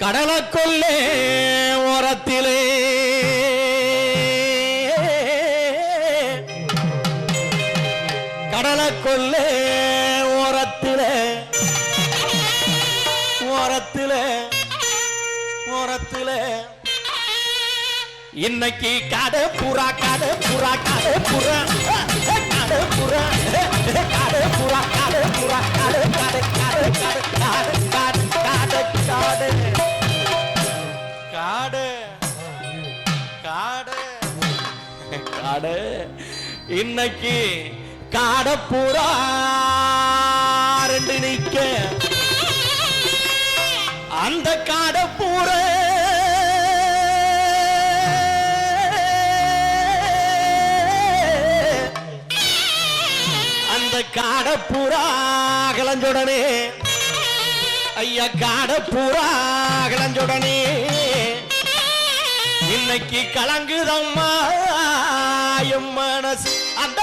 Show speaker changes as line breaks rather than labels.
கடலை கொல்லே ஓரத்திலே. கடலை கொல்லே ஓரத்திலே. ஓரத்திலே. ஓரத்திலே. இன்னைக்கு கடை புறா கடை புறா கடை புறா. கடை புறா கடை புறா கடை புறா கடை கடை கடை கடை காடு. காடு. இன்னைக்கு காடை புறா ரெண்டு நிக்க. அந்த காடை பூரா. அந்த காடை பூரா கிளஞ்சுடனே ஐயா காடை பூரா கிளஞ்சுடனே இன்னைக்கு கலங்குதம்மா என் மனசு. அந்த